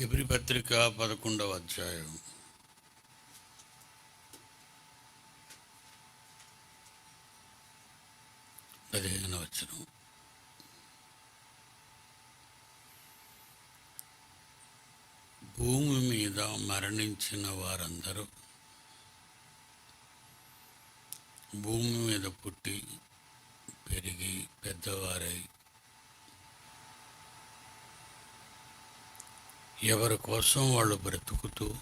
ఎబ్రి పత్రిక పదకొండవ అధ్యాయం. పదిహేను వచ్చిన భూమి మీద మరణించిన వారందరూ భూమి మీద పుట్టి పెరిగి పెద్దవారై ఎవరి కోసం వాళ్ళు బ్రతుకుతూ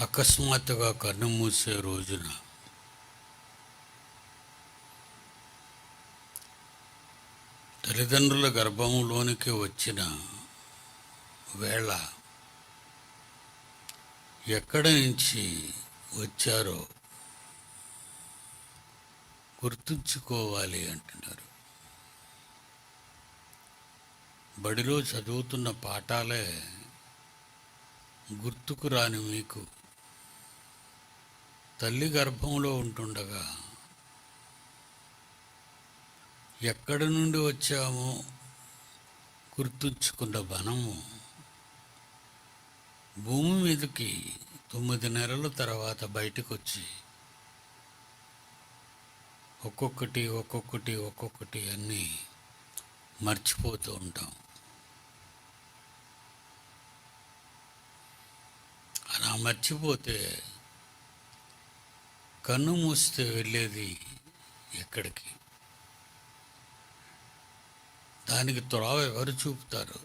అకస్మాత్తుగా కన్ను మూసే రోజున తల్లిదండ్రుల గర్భంలోనికి వచ్చిన వేళ ఎక్కడి నుంచి వచ్చారో గుర్తుంచుకోవాలి అంటున్నారు. బడిలో చదువుతున్న పాఠాలే గుర్తుకు రాని మీకు. తల్లి గర్భంలో ఉంటుండగా ఎక్కడి నుండి వచ్చామో గుర్తుంచుకున్న బనము భూమి మీదకి తొమ్మిది నెలల తర్వాత బయటకు వచ్చి ఒక్కొక్కటి ఒక్కొక్కటి ఒక్కొక్కటి అన్నీ మర్చిపోతూ ఉంటాం. అలా మర్చిపోతే కన్ను మూస్తే వెళ్ళేది ఎక్కడికి? దానికి త్రోవ ఎవరు చూపుతారు?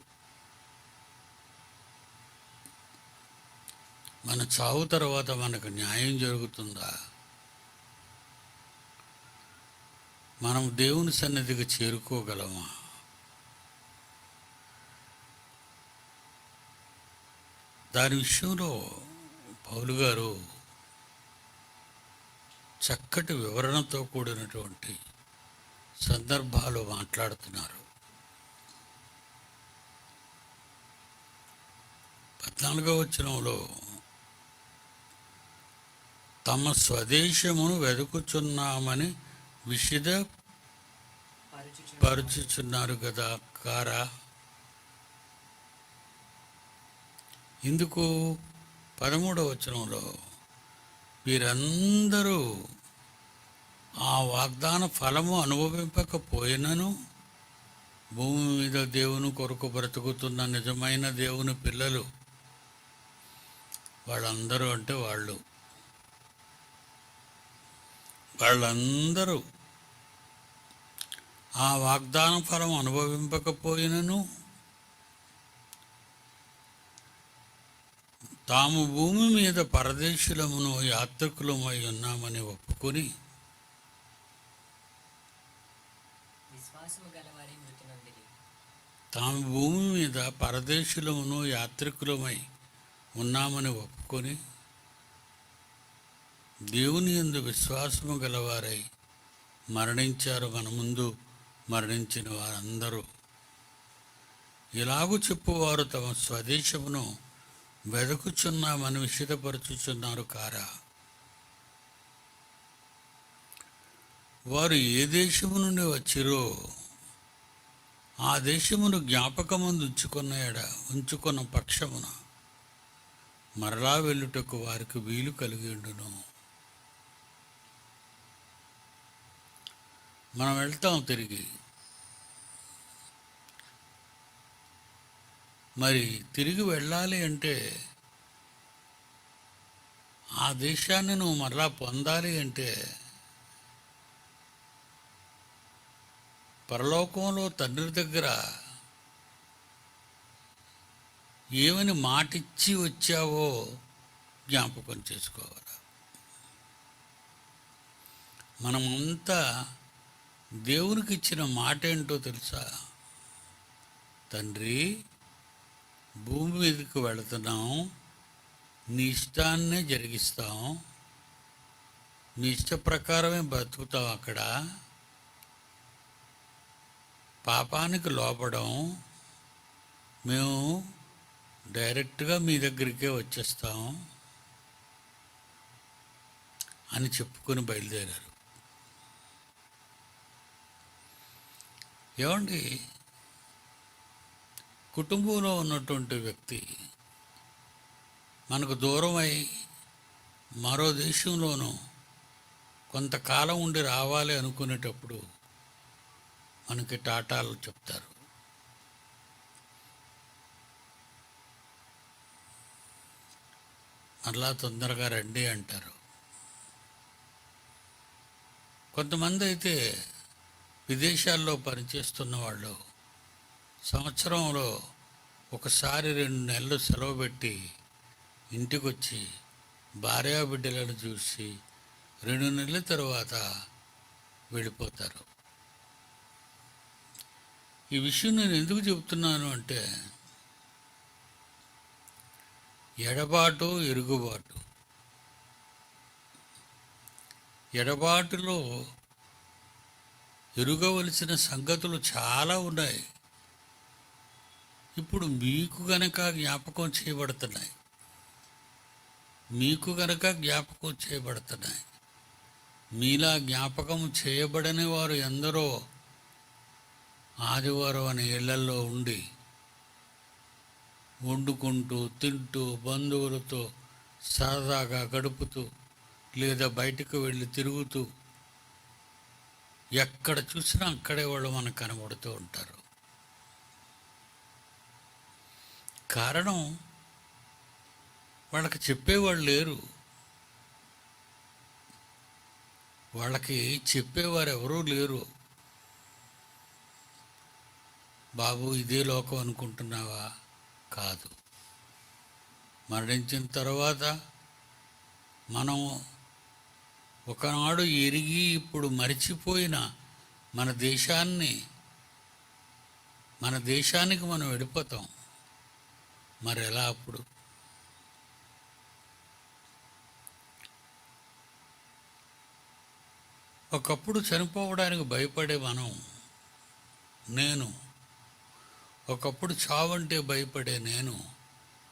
మన చావు తర్వాత మనకు న్యాయం జరుగుతుందా? మనం దేవుని సన్నిధికి చేరుకోగలమా? దాని విషయంలో పౌలు గారు చక్కటి వివరణతో కూడినటువంటి సందర్భాలు మాట్లాడుతున్నారు. పద్నాలుగవ వచనంలో తమ స్వదేశమును వెతుకుచున్నామని విషిద పరచుచు పరుచుచున్నారు కదా కారా? ఇందుకు పదమూడవ వచనంలో వీరందరూ ఆ వాగ్దాన ఫలము అనుభవింపకపోయినను భూమి మీద దేవుని కొరకు బ్రతుకుతున్న నిజమైన దేవుని పిల్లలు వాళ్ళందరూ అంటే వాళ్ళు. వాళ్ళందరూ ఆ వాగ్దాన ఫలం అనుభవింపకపోయినను తాము భూమి మీద పరదేశులమును యాత్రికులమై ఉన్నామని ఒప్పుకొని తాము భూమి మీద పరదేశులమును యాత్రికులమై ఉన్నామని ఒప్పుకొని దేవుని యందు విశ్వాసము గలవారై మరణించారు. మన ముందు మరణించిన వారందరూ. ఇలాగూ చెప్పువారు తమ స్వదేశమును వెదకుచున్నామని విషితపరచుచున్నారు కారా. వారు ఏ దేశము నుండి వచ్చిరో ఆ దేశమును జ్ఞాపకమందు ఉంచుకున్న ఎడ ఉంచుకున్న పక్షమున మరలా వెళ్ళుటకు వారికి వీలు కలిగిండును మనం వెళ్తాం తిరిగి. మరి తిరిగి వెళ్ళాలి అంటే ఆ దేశాన్ని నువ్వు మరలా పొందాలి అంటే పరలోకంలో తండ్రి దగ్గర ఏమని మాటిచ్చి వచ్చావో జ్ఞాపకం చేసుకోవాలి? మనమంతా దేవునికి ఇచ్చిన మాట ఏంటో తెలుసా? తండ్రి భూమి మీదకు వెళుతున్నాం. నీ ఇష్టాన్నే జరిగిస్తాం. నీ ఇష్ట ప్రకారమే బతుకుతాం అక్కడ. పాపానికి లోపడం. మేము డైరెక్ట్గా మీ దగ్గరికే వచ్చేస్తాం అని చెప్పుకొని బయలుదేరారు. ఏమండి? కుటుంబంలో ఉన్నటువంటి వ్యక్తి మనకు దూరమై మరో దేశంలోనూ కొంతకాలం ఉండి రావాలి అనుకునేటప్పుడు మనకి టాటాలు చెప్తారు. మరలా తొందరగా రండి అంటారు. కొంతమంది అయితే విదేశాల్లో పనిచేస్తున్న వాళ్ళు సంవత్సరంలో ఒకసారి రెండు నెలలు సెలవు పెట్టి ఇంటికొచ్చి భార్యా బిడ్డలను చూసి రెండు నెలల తర్వాత వెళ్ళిపోతారు. ఈ విషయం నేను ఎందుకు చెబుతున్నాను అంటే ఎడబాటు ఎరుగుబాటు. ఎడబాటులో ఎరుగవలసిన సంగతులు చాలా ఉన్నాయి. ఇప్పుడు మీకు గనక జ్ఞాపకం చేయబడుతున్నాయి. మీకు గనక జ్ఞాపకం చేయబడుతున్నాయి. మీలా జ్ఞాపకం చేయబడని వారు ఎందరో ఆదివారం అనే ఇళ్ళల్లో ఉండి వండుకుంటూ తింటూ బంధువులతో సరదాగా గడుపుతూ లేదా బయటకు వెళ్ళి తిరుగుతూ ఎక్కడ చూసినా అక్కడే వాళ్ళు మనకు కనబడుతూ ఉంటారు. కారణం వాళ్ళకి చెప్పేవాళ్ళు లేరు. వాళ్ళకి చెప్పేవారు ఎవరూ లేరు. బాబు ఇదే లోకం అనుకుంటున్నావా? కాదు. మరణించిన తర్వాత మనం ఒకనాడు ఎరిగి ఇప్పుడు మరిచిపోయిన మన దేశాన్ని మన దేశానికి మనం వెళ్ళిపోతాం. మరి ఎలా అప్పుడు? ఒకప్పుడు చనిపోవడానికి భయపడే మనం నేను. ఒకప్పుడు చావంటే భయపడే నేను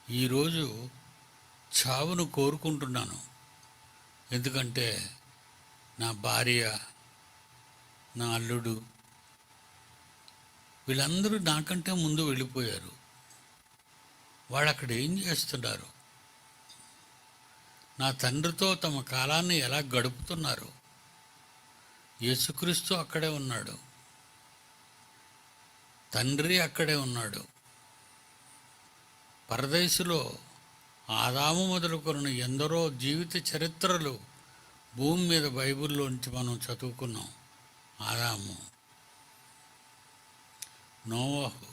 ఈరోజు చావును కోరుకుంటున్నాను. ఎందుకంటే నా భార్య నా అల్లుడు వీళ్ళందరూ నాకంటే ముందు వెళ్ళిపోయారు. వాళ్ళు అక్కడ ఏం చేస్తున్నారు? నా తండ్రితో తమ కాలాన్ని ఎలా గడుపుతున్నారు? యేసుక్రీస్తు అక్కడే ఉన్నాడు. తండ్రి అక్కడే ఉన్నాడు. పరదేశులో ఆదాము మొదలుకొని ఎందరో జీవిత చరిత్రలు భూమి మీద బైబిల్లోంచి మనం చదువుకున్నాం. ఆదాము నోవహు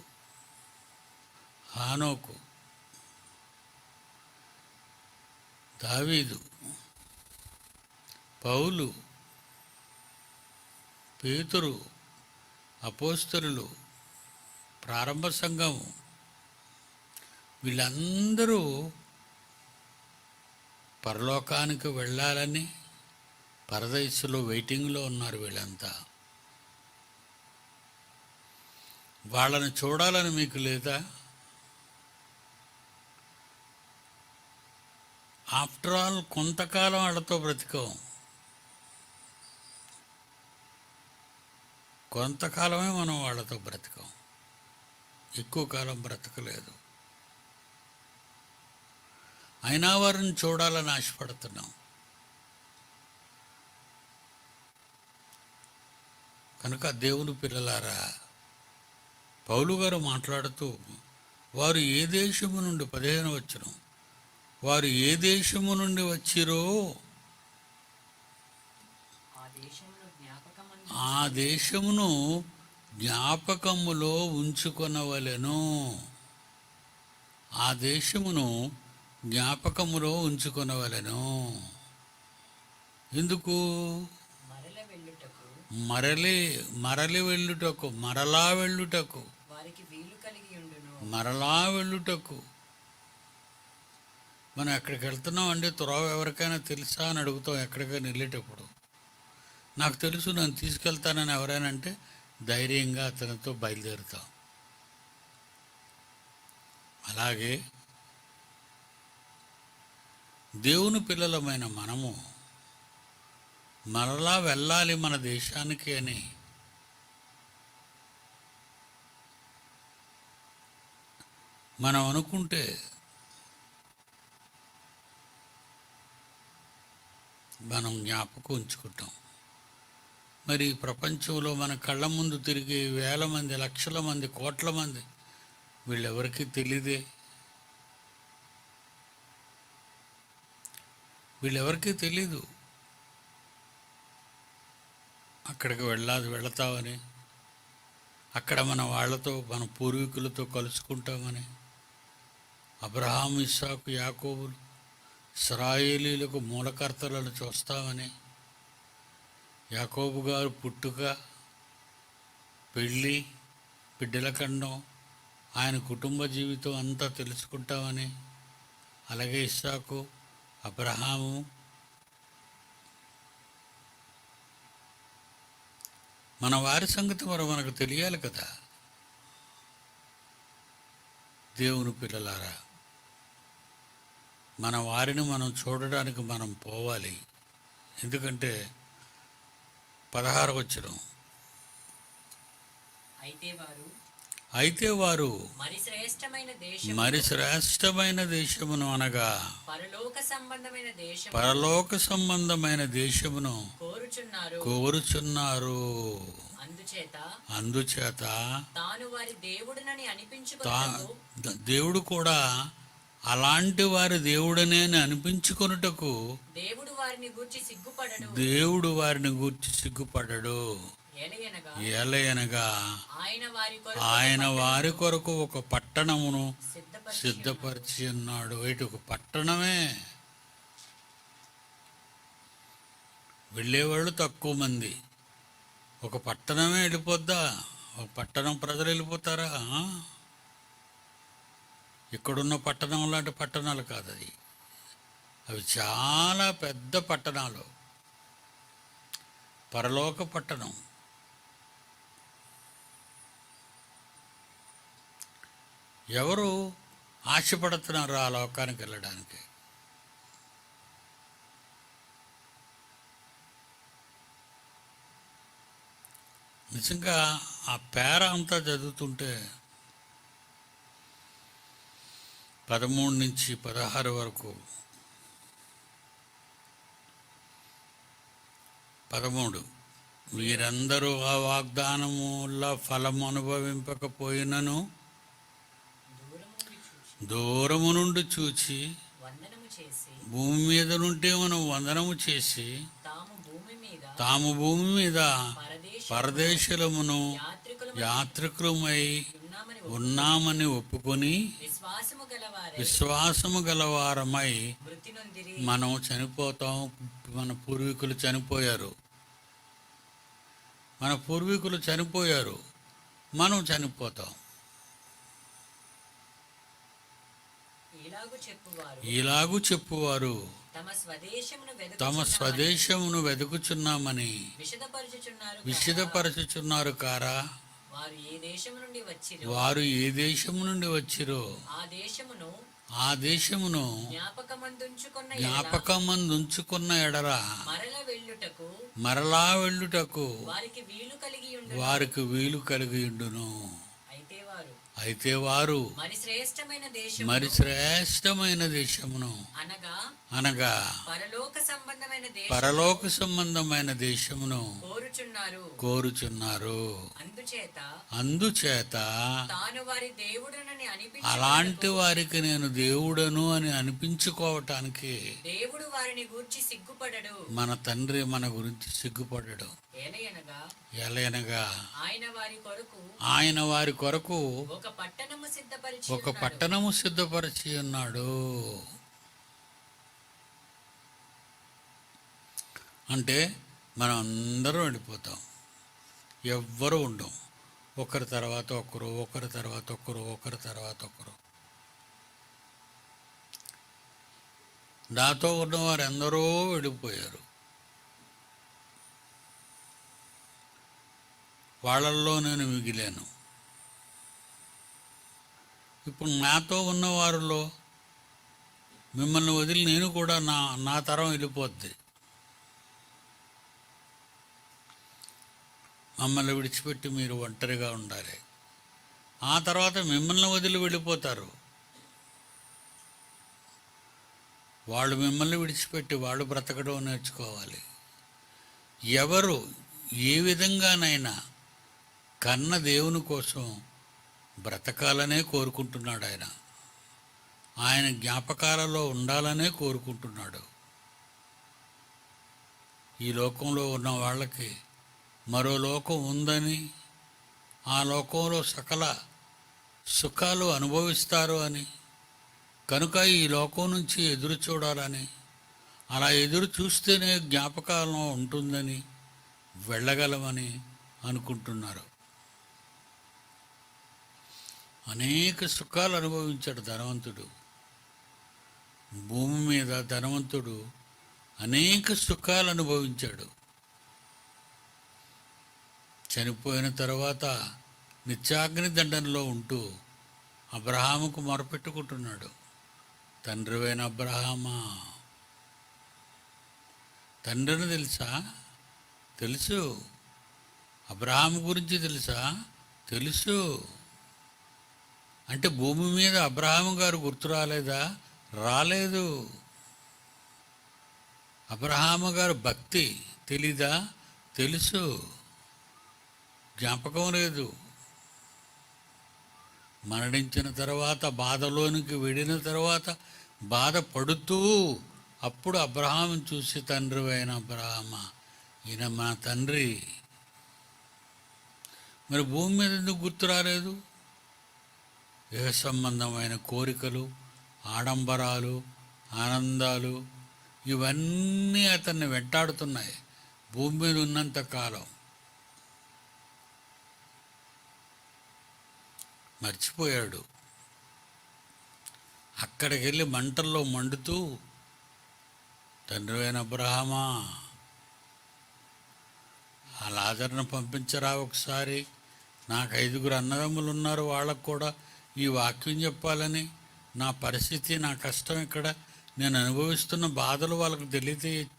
హానోకు దావీదు పౌలు పేతురు అపోస్తరులు ప్రారంభ సంఘం వీళ్ళందరూ పరలోకానికి వెళ్ళాలని పరదేశంలో వెయిటింగ్లో ఉన్నారు వీళ్ళంతా. వాళ్ళని చూడాలని మీకు లేదా? ఆఫ్టర్ ఆల్ కొంతకాలం వాళ్ళతో బ్రతికాం. కొంతకాలమే మనం వాళ్ళతో బ్రతికాం. ఎక్కువ కాలం బ్రతకలేదు. అయినా వారిని చూడాలని ఆశపడుతున్నాం. కనుక దేవుని పిల్లలారా పౌలు గారు మాట్లాడుతూ వారు ఏ దేశము నుండి పదిహేను వచ్చును వారు ఏ దేశము నుండి వచ్చిరో ఆ దేశమును జ్ఞాపకములో ఉంచుకొనవలెను. ఆ దేశమును జ్ఞాపకములో ఉంచుకొనవలెను. ఎందుకు? మరల మరలి వెళ్ళుటకు మరలా వెళ్ళుటకు. మరలా వెళ్ళుటకు. మనం ఎక్కడికి వెళ్తున్నాం అండి త్రోవ ఎవరికైనా తెలుసా అని అడుగుతాం ఎక్కడికైనా వెళ్ళేటప్పుడు. నాకు తెలుసు నన్ను తీసుకెళ్తానని ఎవరైనా అంటే ధైర్యంగా అతనితో బయలుదేరుతాం. అలాగే దేవుని పిల్లలమైన మనము మరలా వెళ్ళాలి మన దేశానికి అని మనం అనుకుంటే మనం జ్ఞాపకం ఉంచుకుంటాం. మరి ప్రపంచంలో మన కళ్ళ ముందు తిరిగే వేల మంది లక్షల మంది కోట్ల మంది వీళ్ళెవరికి తెలియదే వీళ్ళెవరికీ తెలీదు? అక్కడికి వెళ్ళాలి వెళతామని. అక్కడ మన వాళ్ళతో మన పూర్వీకులతో కలుసుకుంటామని. అబ్రహాం ఇస్సాకు యాకోబులు. ఇస్రాయేలీలకు మూలకర్తలను చూస్తామని యాకోబు గారు పుట్టుక పెళ్ళి బిడ్డల ఖండం ఆయన కుటుంబ జీవితం అంతా తెలుసుకుంటామని అలాగే ఇస్సాకు అబ్రహాము మన వారి సంగతి మరి మనకు తెలియాలి కదా. దేవుని పిల్లలారా మన వారిని మనం చూడడానికి మనం పోవాలి. ఎందుకంటే పదహారు వచ్చిన అయితే వారు మరి శ్రేష్టమైన దేశమును అనగా పరలోక సంబంధమైన దేశమును కోరుచున్నారు. కోరుచున్నారు. అందుచేత దేవుడు కూడా అలాంటి వారి దేవుడనే అని అనిపించుకొనుటకు దేవుడు వారిని గూర్చి సిగ్గుపడడు. దేవుడు వారిని గూర్చి సిగ్గుపడడు. ఏలయనగా ఆయన వారి కొరకు ఆయన వారి కొరకు ఒక పట్టణమును సిద్ధపరిచి ఉన్నాడు. ఇటు ఒక పట్టణమే? వెళ్ళేవాళ్ళు తక్కువ మంది. ఒక పట్టణమే వెళ్ళిపోద్దా? ఒక పట్టణం ప్రజలు వెళ్ళిపోతారా? ఇక్కడున్న పట్టణం లాంటి పట్టణాలు కాదు అది. అవి చాలా పెద్ద పట్టణాలు. పరలోక పట్టణం. ఎవరు ఆశపడుతున్నారు ఆ లోకానికి వెళ్ళడానికి? నిజంగా ఆ పేర అంతా చదువుతుంటే పదమూడు నుంచి పదహారు వరకు. పదమూడు. వీరందరూ ఆ వాగ్దానముల ఫలము అనుభవింపకపోయినను దూరము నుండి చూచి భూమి మీద నుండి మనం వందనము చేసి తాము భూమి మీద పరదేశులమును యాత్రికులమై ఉన్నామని ఒప్పుకొని విశ్వాసము గలవారై విశ్వాసము గలవారమై మనం చనిపోతాం మన పూర్వీకులు చనిపోయారు. మన పూర్వీకులు చనిపోయారు మనం చనిపోతాం. ఇలాగు చెప్పువారు. తమ స్వదేశమును వెతుకుచున్నామని. విషదపరచుచున్నారు కారా? వారు ఏ దేశము నుండి వచ్చిరో వారు ఏ దేశము నుండి వచ్చిరో ఆ దేశమును ఆ దేశమును జ్ఞాపకమందుంచుకున్న ఎడరా మరల వెళ్ళుటకు మరలా వెళ్ళుటకు వారికి వీలు కలిగి వారికి వీలు కలిగి ఉండును. అయితే వారు మరి శ్రేష్టమైన దేశం మరి శ్రేష్టమైన దేశమును అనగా పరలోక సంబంధమైన దేశం పరలోక సంబంధమైన దేశమును కోరుచున్నారు. కోరుచున్నారు. అందుచేత అందుచేత తాను వారి దేవుడునని అనిపించు అలాంటి వారికి నేను దేవుడను అని అనిపించుకోవటానికి దేవుడు వారిని గూర్చి సిగ్గుపడడు. మన తండ్రి మన గురించి సిగ్గుపడడు. ఎలయనగా ఆయన వారి కొరకు ఒక పట్టణము సిద్ధపరిచి ఒక ఉన్నాడు. పట్టణము సిద్ధపరిచి ఉన్నాడు. అంటే మనం అందరం వెళ్ళిపోతాం. ఎవ్వరు ఉండం. ఒకరి తర్వాత ఒకరు ఒకరి తర్వాత ఒకరు ఒకరి తర్వాత ఒకరు. నాతో ఉన్నవారు ఎందరో వెళ్ళిపోయారు. వాళ్ళల్లో నేను మిగిలాను. ఇప్పుడు నాతో ఉన్నవారిలో మిమ్మల్ని వదిలి నేను కూడా నా నా తరం వెళ్ళిపోద్ది. మమ్మల్ని విడిచిపెట్టి మీరు ఒంటరిగా ఉండాలి. ఆ తర్వాత మిమ్మల్ని వదిలి వెళ్ళిపోతారు. వాళ్ళు మిమ్మల్ని విడిచిపెట్టి వాళ్ళు బ్రతకడం నేర్చుకోవాలి. ఎవరు ఏ విధంగానైనా కన్న దేవుని కోసం బ్రతకాలనే కోరుకుంటున్నాడు ఆయన. ఆయన జ్ఞాపకాలలో ఉండాలనే కోరుకుంటున్నాడు. ఈ లోకంలో ఉన్న వాళ్ళకి మరో లోకం ఉందని ఆ లోకంలో సకల సుఖాలు అనుభవిస్తారు అని కనుక ఈ లోకం నుంచి ఎదురు చూడాలని అలా ఎదురు చూస్తేనే జ్ఞాపకాలం ఉంటుందని వెళ్ళగలమని అనుకుంటున్నారు. అనేక సుఖాలు అనుభవించాడు ధనవంతుడు. భూమి మీద ధనవంతుడు అనేక సుఖాలు అనుభవించాడు. చనిపోయిన తర్వాత నిత్యాగ్ని దండంలో ఉంటూ అబ్రహాముకు మొరపెట్టుకుంటున్నాడు. తండ్రివైన అబ్రహామా? తండ్రిని తెలుసా? తెలుసు. అబ్రహాం గురించి తెలుసా? తెలుసు. అంటే భూమి మీద అబ్రహాం గారు గుర్తు రాలేదా? రాలేదు. అబ్రహాము గారు భక్తి తెలీదా? తెలుసు. జ్ఞాపకం లేదు. మరణించిన తర్వాత బాధలోనికి వెళ్ళిన తర్వాత బాధపడుతూ అప్పుడు అబ్రహాం చూసి తండ్రి అయిన అబ్రహామ ఈయన మా తండ్రి. మరి భూమి మీద ఎందుకు గుర్తు రాలేదు? ఏ సంబంధమైన కోరికలు ఆడంబరాలు ఆనందాలు ఇవన్నీ అతన్ని వెంటాడుతున్నాయి భూమి మీద ఉన్నంత కాలం. మర్చిపోయాడు. అక్కడికి వెళ్ళి మంటల్లో మండుతూ తండ్రివైన అబ్రహమా ఆ లాజర్ను పంపించరా ఒకసారి. నాకు ఐదుగురు అన్నదమ్ములు ఉన్నారు వాళ్ళకు కూడా ఈ వాక్యం చెప్పాలని నా పరిస్థితి నా కష్టం ఇక్కడ నేను అనుభవిస్తున్న బాధలు వాళ్ళకు తెలియతే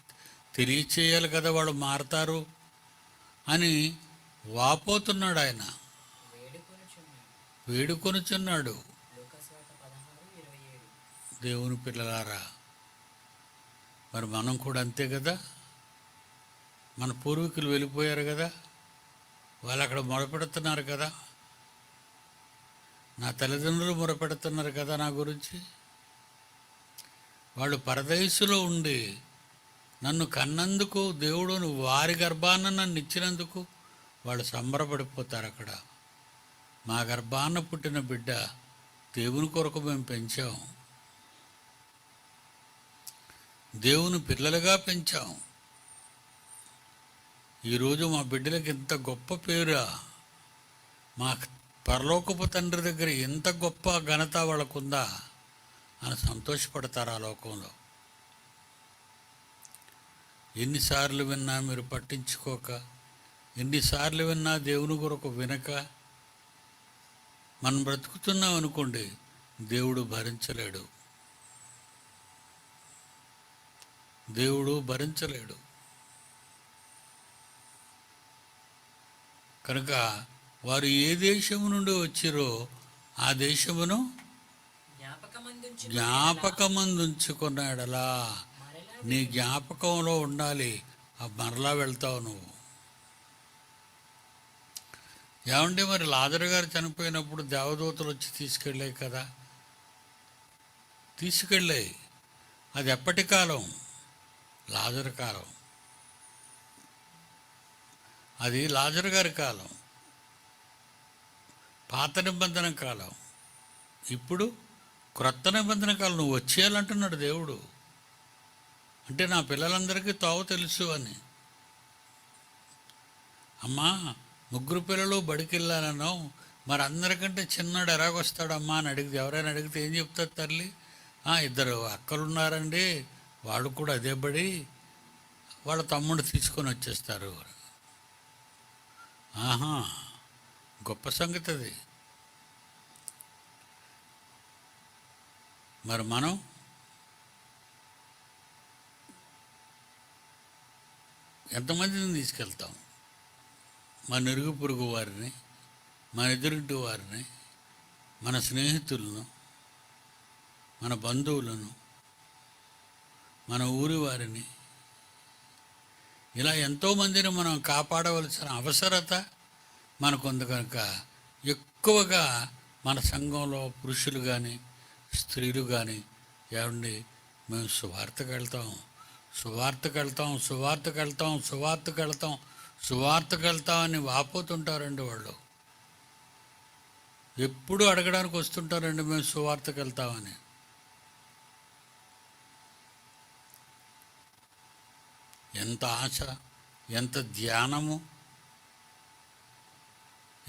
తెలియచేయాలి కదా వాళ్ళు మారతారు అని వాపోతున్నాడు ఆయన. వేడుకొనుచున్నాడు. దేవుని పిల్లలారా మరి మనం కూడా అంతే కదా? మన పూర్వీకులు వెళ్ళిపోయారు కదా? వాళ్ళు అక్కడ మొడపెడుతున్నారు కదా? నా తల్లిదండ్రులు మొరపెడుతున్నారు కదా నా గురించి? వాళ్ళు పరదయసులో ఉండి నన్ను కన్నందుకు దేవుడు వారి గర్భాన నన్ను ఇచ్చినందుకు వాళ్ళు సంబరపడిపోతారు అక్కడ. మా గర్భాన పుట్టిన బిడ్డ దేవుని కొరకు మేము పెంచాం. దేవుని పిల్లలుగా పెంచాం. ఈరోజు మా బిడ్డలకి ఇంత గొప్ప పేరా. మా పరలోకపు తండ్రి దగ్గర ఎంత గొప్ప ఘనత వాళ్ళకుందా అని సంతోషపడతారు ఆ లోకంలో. ఎన్నిసార్లు విన్నా మీరు పట్టించుకోక ఎన్నిసార్లు విన్నా దేవుని కొరకు వినక మనం బ్రతుకుతున్నాం అనుకోండి దేవుడు భరించలేడు. దేవుడు భరించలేడు. కనుక వారు ఏ దేశము నుండి వచ్చిరో ఆ దేశమును జ్ఞాపకమందుంచుకున్నాడలా. ఎడలా నీ జ్ఞాపకంలో ఉండాలి. ఆ మరలా వెళ్తావు నువ్వు. ఏమంటే మరి లాజరు గారు చనిపోయినప్పుడు దేవదూతలు వచ్చి తీసుకెళ్ళాయి కదా? తీసుకెళ్ళాయి. అది ఎప్పటి కాలం? లాజరు కాలం. అది లాజరు గారి కాలం. పాత నిబంధన కాలం. ఇప్పుడు క్రొత్త నిబంధన కాలం. నువ్వు వచ్చేయాలంటున్నాడు దేవుడు. అంటే నా పిల్లలందరికీ తోవ తెలుసు అని. అమ్మా ముగ్గురు పిల్లలు బడికెళ్ళాలన్నావు. మరి అందరికంటే చిన్నాడు ఎలాగొస్తాడమ్మా అని అడిగితే ఎవరైనా అడిగితే ఏం చెప్తారు తల్లి? ఇద్దరు అక్కలు ఉన్నారండి కూడా అదే బడి. వాళ్ళ తమ్ముడు తీసుకొని వచ్చేస్తారు. ఆహా. గొప్ప సంగతి అది. మరి మనం ఎంతమందిని తీసుకెళ్తాం? మన ఇరుగు పొరుగు వారిని మన ఎదురింటి వారిని మన స్నేహితులను మన బంధువులను మన ఊరి వారిని. ఇలా ఎంతోమందిని మనం కాపాడవలసిన అవసరత మనకుంది కనుక ఎక్కువగా మన సంఘంలో పురుషులు కానీ స్త్రీలు కానీ ఏమండి మేము సువార్తకు వెళ్తాం సువార్తకు వెళ్తాం సువార్తకు వెళ్తాం సువార్తకు వెళ్తాం సువార్తకు వెళ్తాం అని వాపోతుంటారండి వాళ్ళు. ఎప్పుడు అడగడానికి వస్తుంటారండి మేము సువార్తకు వెళ్తామని ఎంత ఆశ ఎంత ధ్యానము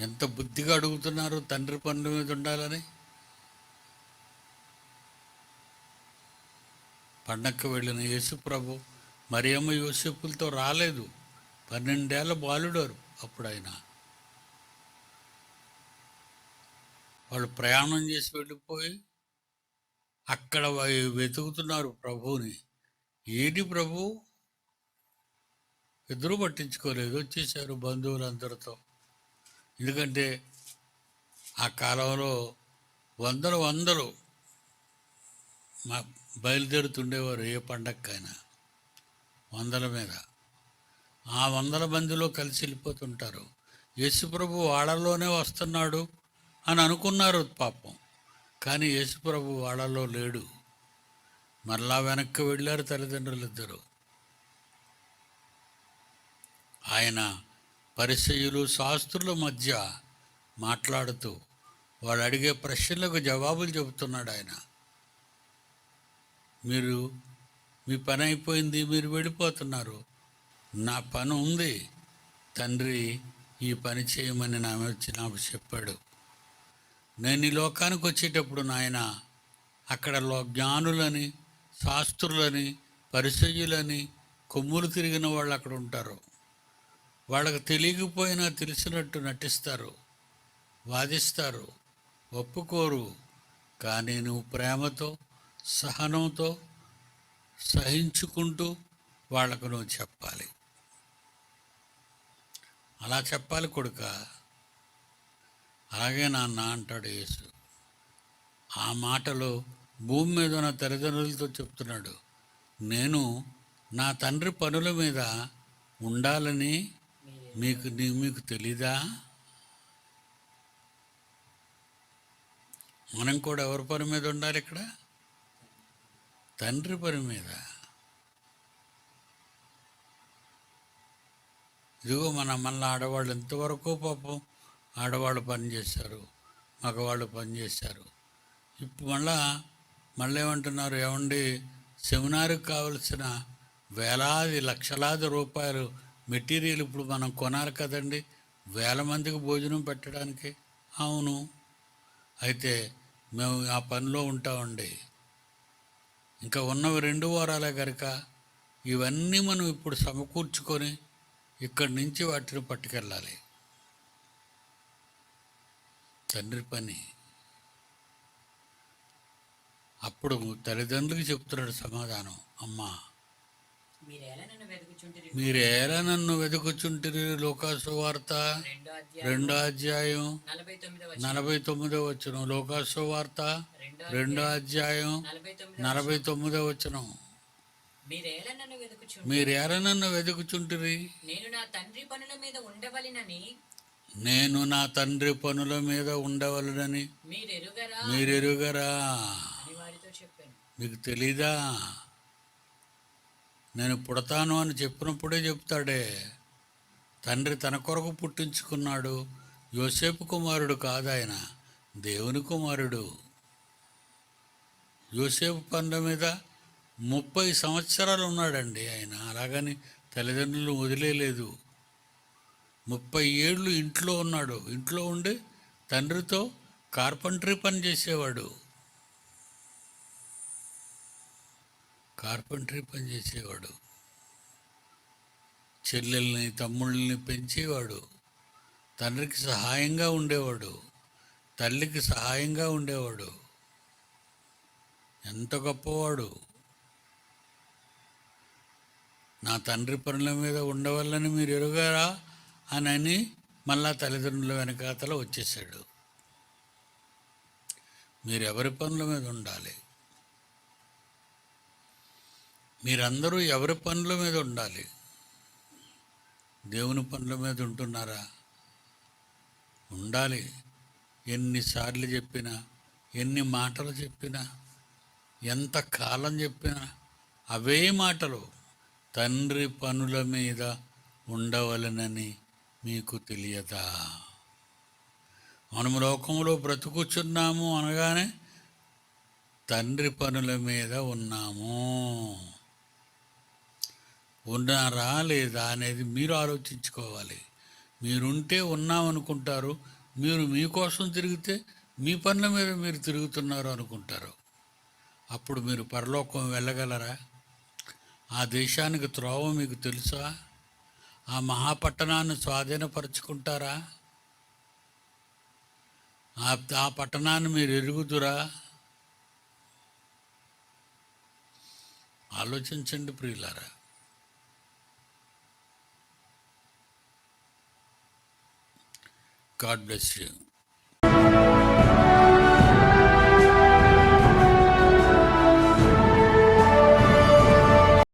ఎంత బుద్ధిగా అడుగుతున్నారు తండ్రి పనుల మీద ఉండాలని? పండక్కి వెళ్ళిన యేసు ప్రభు మరియమ్మ యోసేపులతో రాలేదు. పన్నెండేళ్ళ బాలుడారు అప్పుడు ఆయన వాళ్ళు ప్రయాణం చేసి వెళ్ళిపోయి అక్కడ వెతుకుతున్నారు ప్రభువుని. ఏది ప్రభు? ఎదురు పట్టించుకోలేదు. వచ్చేసారు బంధువులందరితో. ఎందుకంటే ఆ కాలంలో వందలు వందలు మా బయలుదేరుతుండేవారు ఏ పండక్కైనా వందల మీద. ఆ వందల మందిలో కలిసి వెళ్ళిపోతుంటారు. యేసుప్రభు వాళ్ళలోనే వస్తున్నాడు అని అనుకున్నారు పాపం. కానీ యేసుప్రభు వాళ్ళలో లేడు. మరలా వెనక్కి వెళ్ళారు తల్లిదండ్రులు ఇద్దరు ఆయన పరిసయులు శాస్త్రుల మధ్య మాట్లాడుతూ వాళ్ళు అడిగే ప్రశ్నలకు జవాబులు చెబుతున్నాడు ఆయన. మీరు మీ పని అయిపోయింది మీరు వెళ్ళిపోతున్నారు. నా పని ఉంది. తండ్రి ఈ పని చేయమని నా వచ్చి నాకు చెప్పాడు. నేను ఈ లోకానికి వచ్చేటప్పుడు నాయన అక్కడ లో జ్ఞానులని శాస్త్రులని పరిచయులని కొమ్ములు తిరిగిన వాళ్ళు అక్కడ ఉంటారు. వాళ్ళకి తెలియకపోయినా తెలిసినట్టు నటిస్తారు వాదిస్తారు ఒప్పుకోరు. కానీ నువ్వు ప్రేమతో సహనంతో సహించుకుంటూ వాళ్ళకు నువ్వు చెప్పాలి. అలా చెప్పాలి కొడుక. అలాగే నాన్న అంటాడు యేసు. ఆ మాటలు భూమి మీద ఉన్న తల్లిదండ్రులతో చెప్తున్నాడు. నేను నా తండ్రి పనుల మీద ఉండాలని మీకు మీకు తెలీదా? మనం కూడా ఎవరి పని మీద ఉండాలి ఇక్కడ? తండ్రి పని మీద. ఇదిగో మన మళ్ళీ ఆడవాళ్ళు ఎంతవరకు పాపం ఆడవాళ్ళు పని చేశారు మగవాళ్ళు పని చేశారు. ఇప్పుడు మళ్ళా మళ్ళీ ఏమంటున్నారు ఏమండి సెమినార్కి కావలసిన వేలాది లక్షలాది రూపాయలు మెటీరియల్ ఇప్పుడు మనం కొనాలి కదండి. వేల మందికి భోజనం పెట్టడానికి. అవును. అయితే మేము ఆ పనిలో ఉంటామండి. ఇంకా ఉన్నవి రెండు వారాలే గనక ఇవన్నీ మనం ఇప్పుడు సమకూర్చుకొని ఇక్కడి నుంచి వాటిని పట్టుకెళ్ళాలి. తండ్రి పని. అప్పుడు తల్లిదండ్రులకి చెప్తున్నాడు సమాధానం. అమ్మా మీరేలా నన్ను వెతుకుచుంటిరి? మీరేలా నన్ను వెతుకుచుంటిరి? లోకాసు వార్త రెండో అధ్యాయం. నలభై తొమ్మిదో వచ్చిన లోకాసు వార్త రెండో అధ్యాయం. నలభై తొమ్మిది వచ్చిన మీరేలా నన్ను వెతుకుచుంటి వెతుకుచుంటిరి? నేను నా తండ్రి పనుల మీద ఉండవలెనని. నేను నా తండ్రి పనుల మీద ఉండవలనని. మీరెరుగరా? మీకు తెలీదా? నేను పుడతాను అని చెప్పినప్పుడే చెప్తాడే. తండ్రి తన కొరకు పుట్టించుకున్నాడు. యోసేపు కుమారుడు కాదు ఆయన దేవుని కుమారుడు. యోసేపు పండ్ల మీద ముప్పై సంవత్సరాలు ఉన్నాడండి ఆయన. అలాగని తల్లిదండ్రులు వదిలేదు ముప్పై ఏళ్ళు ఇంట్లో ఉన్నాడు. ఇంట్లో ఉండి తండ్రితో కార్పెంటరీ పని చేసేవాడు. కార్పెంటరీ పని చేసేవాడు. చెల్లెల్ని తమ్ముళ్ళని పెంచేవాడు. తండ్రికి సహాయంగా ఉండేవాడు. తల్లికి సహాయంగా ఉండేవాడు. ఎంత గొప్పవాడు. నా తండ్రి పనుల మీద ఉండవల్లని మీరు ఎరుగారా అని అని మళ్ళా తల్లిదండ్రుల వెనకాతల వచ్చేసాడు మీరు ఎవరి పనుల మీద ఉండాలి? మీరందరూ ఎవరి పనుల మీద ఉండాలి? దేవుని పనుల మీద ఉంటున్నారా? ఉండాలి. ఎన్నిసార్లు చెప్పినా ఎన్ని మాటలు చెప్పినా ఎంత కాలం చెప్పినా అవే మాటలు తండ్రి పనుల మీద ఉండవలనని మీకు తెలియదా? మనము లోకంలో బ్రతుకుచున్నాము అనగానే తండ్రి పనుల మీద ఉన్నాము. ఉన్నారా లేదా అనేది మీరు ఆలోచించుకోవాలి. మీరుంటే ఉన్నామనుకుంటారు. మీరు మీకోసం తిరిగితే మీ పనుల మీద మీరు తిరుగుతున్నారు అనుకుంటారు. అప్పుడు మీరు పరలోకం వెళ్ళగలరా? ఆ దేశానికి త్రోవ మీకు తెలుసా? ఆ మహాపట్టణాన్ని స్వాధీనపరుచుకుంటారా? ఆ ఆ పట్టణాన్ని మీరు ఎరుగుదురా? ఆలోచించండి ప్రియులారా. God bless you.